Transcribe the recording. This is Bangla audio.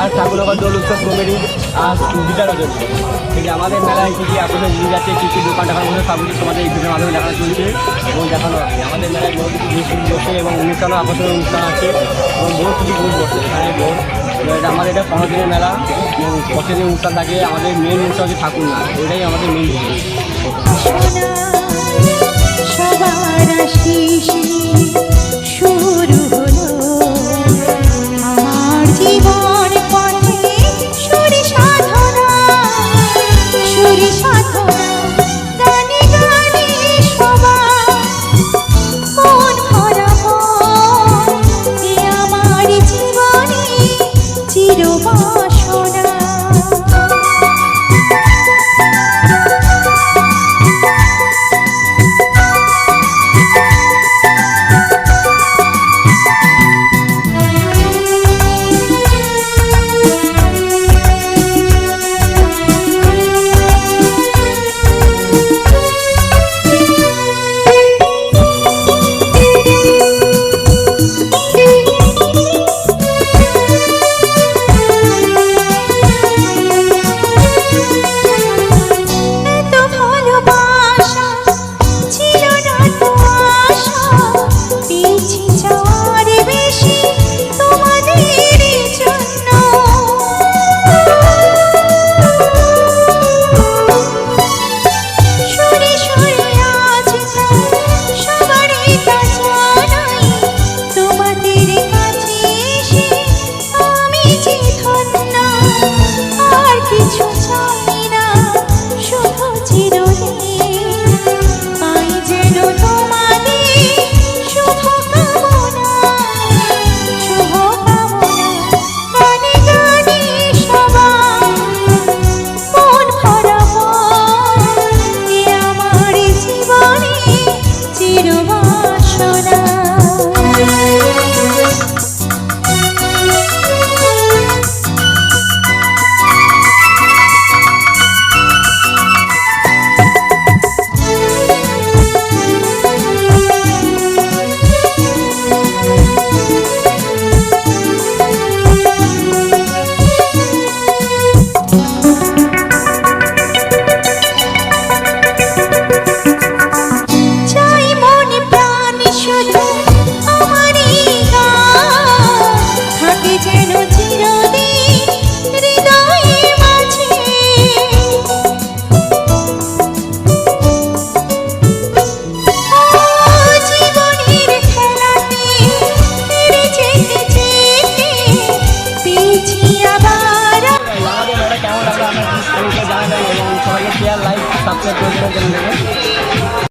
আর ঠাকুরনগর দোল উৎসব কমিটি আর বিচারও চলছে ঠিক আমাদের মেলায় কী কী আকর্ষণ জিনিস আছে কী কী দোকান টাকার মধ্যে সব কিছু তোমাদের ভিডিওর মাধ্যমে দেখানো চলছে এবং দেখানো আছে। আমাদের মেলায় বহু কিছু বসে এবং অনুষ্ঠানও আকর্ষণীয় অনুষ্ঠান আছে এবং বহু কিছু জিনিস বসছে এখানে এটা আমাদের এটা পনেরো দিনের মেলা। এবং প্রতিদিন অনুষ্ঠান থাকে। আমাদের মেন অনুষ্ঠান হচ্ছে ঠাকুর না ওইটাই আমাদের মেন শুরু হলো। আমার জীবন সাধু சொன்ன শেয়ার লাইক সাবস্ক্রাইব করে দেবেন।